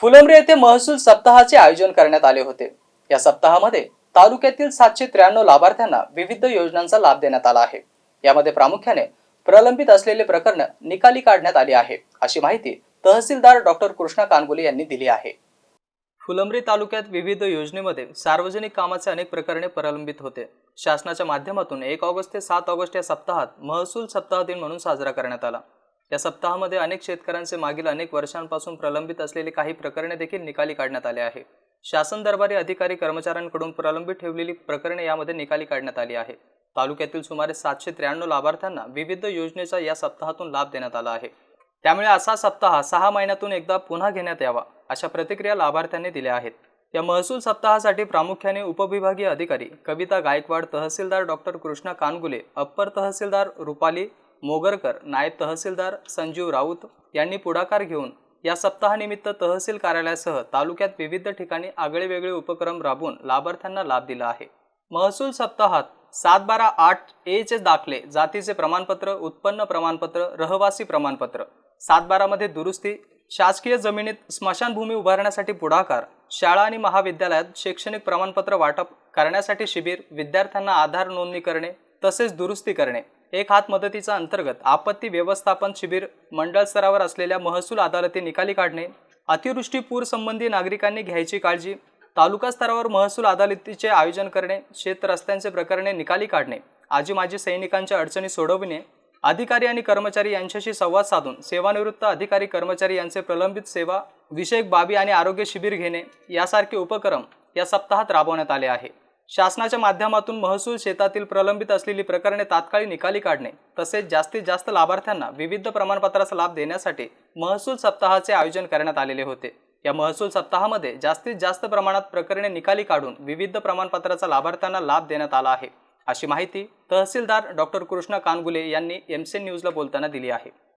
फुलंब्री येथे महसूल सप्ताहाचे आयोजन करण्यात आले होते. या सप्ताहामध्ये तालुक्यातील सातशे त्र्याण्णव लाभार्थ्यांना विविध योजनांचा लाभ देण्यात आला आहे. यामध्ये प्रामुख्याने प्रलंबित असलेले प्रकरण निकाली काढण्यात आली आहे अशी माहिती तहसीलदार डॉक्टर कृष्णा कानगुले यांनी दिली आहे. फुलंब्री तालुक्यात विविध योजनेमध्ये सार्वजनिक कामाचे अनेक प्रकरणे प्रलंबित होते. शासनाच्या माध्यमातून एक ऑगस्ट ते सात ऑगस्ट या सप्ताहात महसूल सप्ताह दिन म्हणून साजरा करण्यात आला. या सप्ताहामध्ये अनेक शेतकऱ्यांचे मागील अनेक वर्षांपासून प्रलंबित असलेली काही प्रकरणे देखील निकाली काढण्यात आले आहे. शासन दरबारी अधिकारी कर्मचाऱ्यांकडून प्रलंबित ठेवलेली प्रकरणे यामध्ये निकाली काढण्यात आली आहे. तालुक्यातील सुमारे सातशे त्र्याण्णव लाभार्थ्यांना विविध योजनेचा या सप्ताहातून लाभ देण्यात आला आहे. त्यामुळे असा सप्ताह सहा महिन्यातून एकदा पुन्हा घेण्यात यावा अशा प्रतिक्रिया लाभार्थ्यांनी दिल्या आहेत. या महसूल सप्ताहासाठी प्रामुख्याने उपविभागीय अधिकारी कविता गायकवाड तहसीलदार डॉक्टर कृष्णा कानगुले अप्पर तहसीलदार रुपाली मोगरकर नायब तहसीलदार संजीव राऊत यांनी पुढाकार घेऊन या सप्ताहानिमित्त तहसील कार्यालयासह तालुक्यात विविध ठिकाणी आगळेवेगळे उपक्रम राबवून लाभार्थ्यांना लाभ दिला आहे. महसूल सप्ताहात सात बारा आठ एचे दाखले जातीचे प्रमाणपत्र उत्पन्न प्रमाणपत्र रहवासी प्रमाणपत्र. सात बारामध्ये दुरुस्ती शासकीय जमिनीत स्मशानभूमी उभारण्यासाठी पुढाकार शाळा आणि महाविद्यालयात शैक्षणिक प्रमाणपत्र वाटप करण्यासाठी शिबिर विद्यार्थ्यांना आधार नोंदणी करणे तसेच दुरुस्ती करणे. एक हात मदतीचा अंतर्गत आपत्ती व्यवस्थापन शिबिर मंडळ स्तरावर असलेल्या महसूल अदालती निकाली काढणे अतिवृष्टी पूर संबंधी नागरिकांनी घ्यायची काळजी तालुका स्तरावर महसूल अदालतीचे आयोजन करणे शेत रस्त्यांचे प्रकरणे निकाली काढणे आजी माजी सैनिकांच्या अडचणी सोडविणे अधिकारी आणि कर्मचारी यांच्याशी संवाद साधून सेवानिवृत्त अधिकारी कर्मचारी यांचे प्रलंबित सेवा विषयक बाबी आणि आरोग्य शिबिर घेणे यासारखे उपक्रम या सप्ताहात राबवण्यात आले आहे. शासनाच्या माध्यमातून महसूल शेतातील प्रलंबित असलेली प्रकरणे तात्काळी निकाली काढणे तसेच जास्तीत जास्त लाभार्थ्यांना विविध प्रमाणपत्राचा लाभ देण्यासाठी महसूल सप्ताहाचे आयोजन करण्यात आलेले होते. या महसूल सप्ताहामध्ये जास्तीत जास्त प्रमाणात प्रकरणे निकाली काढून विविध प्रमाणपत्राचा लाभार्थ्यांना लाभ देण्यात आला आहे. अशी माहिती तहसीलदार डॉक्टर कृष्णा कानगुले यांनी एमसेन न्यूजला बोलताना दिली आहे.